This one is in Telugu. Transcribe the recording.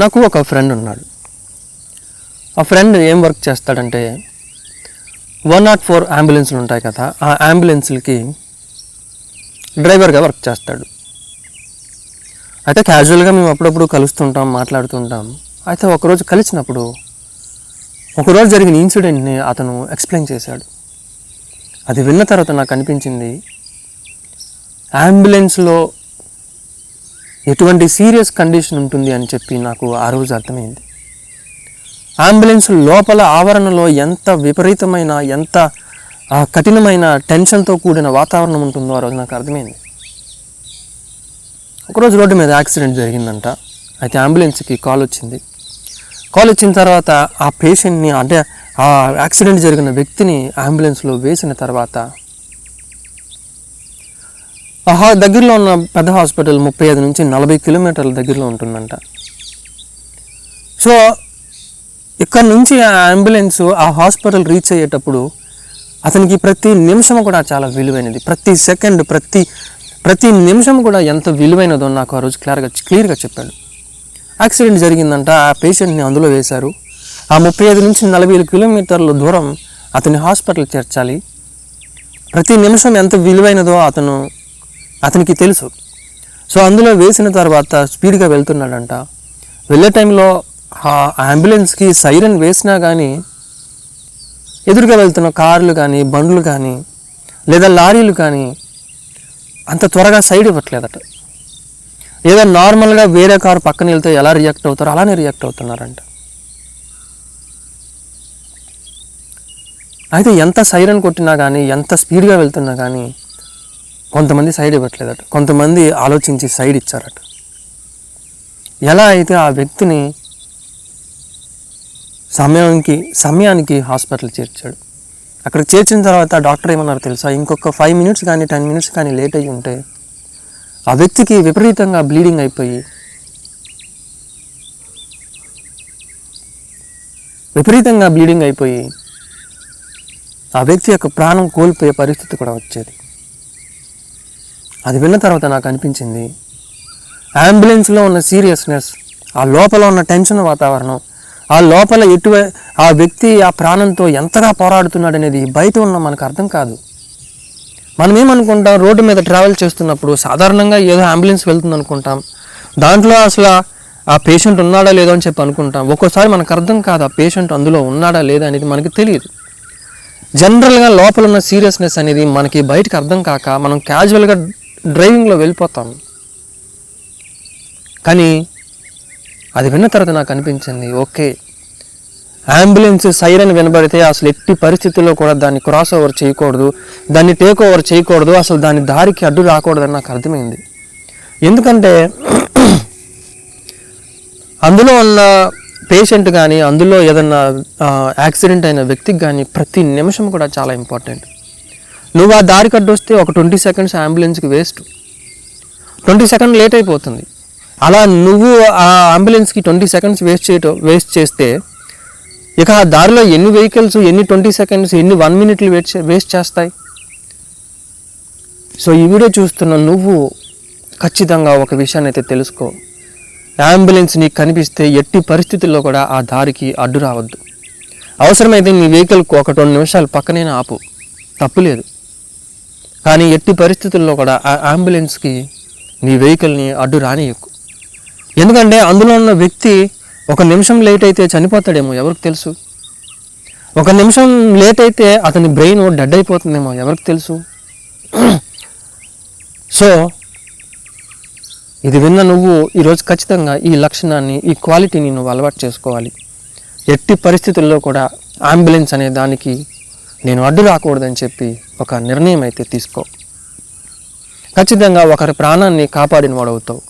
నాకు ఒక ఫ్రెండ్ ఉన్నాడు. ఆ ఫ్రెండ్ ఏం వర్క్ చేస్తాడంటే వన్ నాట్ ఫోర్ అంబులెన్స్లు ఉంటాయి కదా ఆ అంబులెన్స్లకి డ్రైవర్గా వర్క్ చేస్తాడు. అయితే క్యాజువల్గా మేము అప్పుడప్పుడు కలుస్తుంటాం మాట్లాడుతుంటాం అయితే ఒకరోజు కలిసినప్పుడు ఒకరోజు జరిగిన ఇన్సిడెంట్ని అతను ఎక్స్ప్లెయిన్ చేశాడు. అది విన్న తర్వాత నాకు అనిపించింది అంబులెన్స్లో ఎటువంటి సీరియస్ కండిషన్ ఉంటుంది అని చెప్పి నాకు ఆ రోజు అర్థమైంది. అంబులెన్స్ లోపల ఆవరణలో ఎంత విపరీతమైన ఎంత కఠినమైన టెన్షన్తో కూడిన వాతావరణం ఉంటుందో ఆ రోజు నాకు అర్థమైంది. ఒకరోజు రోడ్డు మీద యాక్సిడెంట్ జరిగిందంట. అయితే అంబులెన్స్కి కాల్ వచ్చింది. కాల్ వచ్చిన తర్వాత ఆ పేషెంట్ని అంటే ఆ యాక్సిడెంట్ జరిగిన వ్యక్తిని అంబులెన్స్లో వేసిన తర్వాత దగ్గరలో ఉన్న పెద్ద హాస్పిటల్ ముప్పై ఐదు నుంచి నలభై కిలోమీటర్ల దగ్గరలో ఉంటుందంట. సో ఇక్కడ నుంచి ఆ అంబులెన్స్ ఆ హాస్పిటల్ రీచ్ అయ్యేటప్పుడు అతనికి ప్రతి నిమిషం కూడా చాలా విలువైనది. ప్రతి సెకండ్ ప్రతి ప్రతి నిమిషం కూడా ఎంత విలువైనదో నాకు ఆ రోజు క్లియర్గా క్లియర్గా చెప్పాడు. యాక్సిడెంట్ జరిగిందంట ఆ పేషెంట్ని అందులో వేశారు. ఆ ముప్పై ఐదు నుంచి నలభై ఐదు కిలోమీటర్ల దూరం అతని హాస్పిటల్ చేర్చాలి. ప్రతి నిమిషం ఎంత విలువైనదో అతను అతనికి తెలుసు. సో అందులో వేసిన తర్వాత స్పీడ్గా వెళ్తున్నాడంట. వెళ్ళే టైంలో ఆ అంబులెన్స్కి సైరన్ వేసినా కానీ ఎదురుగా వెళ్తున్న కార్లు కానీ బండ్లు కానీ లేదా లారీలు కానీ అంత త్వరగా సైడ్ ఇవ్వట్లేదట. ఏదో నార్మల్గా వేరే కారు పక్కన వెళ్తే ఎలా రియాక్ట్ అవుతారో అలానే రియాక్ట్ అవుతున్నారంట. అయితే ఎంత సైరన్ కొట్టినా కానీ ఎంత స్పీడ్గా వెళ్తున్నా కానీ కొంతమంది సైడ్ ఇవ్వట్లేదట. కొంతమంది ఆలోచించి సైడ్ ఇచ్చారట. ఎలా అయితే ఆ వ్యక్తిని సమయానికి సమయానికి హాస్పిటల్ చేర్చాడు. అక్కడ చేర్చిన తర్వాత డాక్టర్ ఏమన్నారు తెలుసా? ఇంకొక ఫైవ్ మినిట్స్ కానీ టెన్ మినిట్స్ కానీ లేట్ అయ్యి ఉంటే ఆ వ్యక్తికి విపరీతంగా బ్లీడింగ్ అయిపోయి విపరీతంగా బ్లీడింగ్ అయిపోయి ఆ వ్యక్తి యొక్క ప్రాణం కోల్పోయే పరిస్థితి కూడా వచ్చేది. అది విన్న తర్వాత నాకు అనిపించింది. అంబులెన్స్లో ఉన్న సీరియస్నెస్ ఆ లోపల ఉన్న టెన్షన్ వాతావరణం ఆ లోపల ఎటు ఆ వ్యక్తి ఆ ప్రాణంతో ఎంతగా పోరాడుతున్నాడు అనేది బయట ఉన్న మనకు అర్థం కాదు. మనం ఏమనుకుంటాం రోడ్డు మీద ట్రావెల్ చేస్తున్నప్పుడు సాధారణంగా ఏదో అంబులెన్స్ వెళ్తుంది అనుకుంటాం దాంట్లో అసలు ఆ- ఆ పేషెంట్ ఉన్నాడా లేదో అని చెప్పి అనుకుంటాం. ఒక్కోసారి మనకు అర్థం కాదు ఆ పేషెంట్ అందులో ఉన్నాడా లేదా అనేది మనకి తెలియదు. జనరల్గా లోపల ఉన్న సీరియస్నెస్ అనేది మనకి బయటకు అర్థం కాక మనం క్యాజువల్గా డ్రైవింగ్లో వెళ్ళిపోతాం. కానీ అది విన్న తర్వాత నాకు అనిపించింది ఓకే. అంబులెన్స్ సైరన్ వినబడితే అసలు ఎట్టి పరిస్థితుల్లో కూడా దాన్ని క్రాస్ ఓవర్ చేయకూడదు దాన్ని టేక్ ఓవర్ చేయకూడదు అసలు దాని దారికి అడ్డు రాకూడదని నాకు అర్థమైంది. ఎందుకంటే అందులో ఉన్న పేషెంట్ కానీ అందులో ఏదన్నా యాక్సిడెంట్ అయిన వ్యక్తికి కానీ ప్రతి నిమిషం కూడా చాలా ఇంపార్టెంట్. నువ్వు ఆ దారి అడ్డు వస్తే ఒక ట్వంటీ సెకండ్స్ అంబులెన్స్కి వేస్ట్. ట్వంటీ సెకండ్ లేట్ అయిపోతుంది. అలా నువ్వు ఆ అంబులెన్స్కి ట్వంటీ సెకండ్స్ వేస్ట్ చేయటం వేస్ట్ చేస్తే ఇక ఆ దారిలో ఎన్ని వెహికల్స్ ఎన్ని ట్వంటీ సెకండ్స్ ఎన్ని వన్ మినిట్లు వేస్ట్ వేస్ట్ చేస్తాయి? సో ఈ వీడియో చూస్తున్న నువ్వు ఖచ్చితంగా ఒక విషయాన్ని అయితే తెలుసుకో. అంబులెన్స్ నీకు కనిపిస్తే ఎట్టి పరిస్థితుల్లో కూడా ఆ దారికి అడ్డు రావద్దు. అవసరమైతే నీ వెహికల్కు ఒక రెండు నిమిషాలు పక్కనే ఆపు. తప్పులేదు కానీ ఎట్టి పరిస్థితుల్లో కూడా ఆ అంబులెన్స్కి నీ వెహికల్ని అడ్డు రానియకు ఎందుకంటే అందులో ఉన్న వ్యక్తి ఒక నిమిషం లేట్ అయితే చనిపోతాడేమో ఎవరికి తెలుసు? ఒక నిమిషం లేట్ అయితే అతని బ్రెయిన్ డెడ్ అయిపోతుందేమో ఎవరికి తెలుసు? సో ఇది విన్న నువ్వు ఈరోజు ఖచ్చితంగా ఈ లక్షణాన్ని ఈ క్వాలిటీని నువ్వు అలవాటు చేసుకోవాలి. ఎట్టి పరిస్థితుల్లో కూడా అంబులెన్స్ అనే దానికి నేను అడ్డు రాకూడదని చెప్పి ఒక నిర్ణయం అయితే తీసుకో. ఖచ్చితంగా ఒకరి ప్రాణాన్ని కాపాడిన వాడవుతావు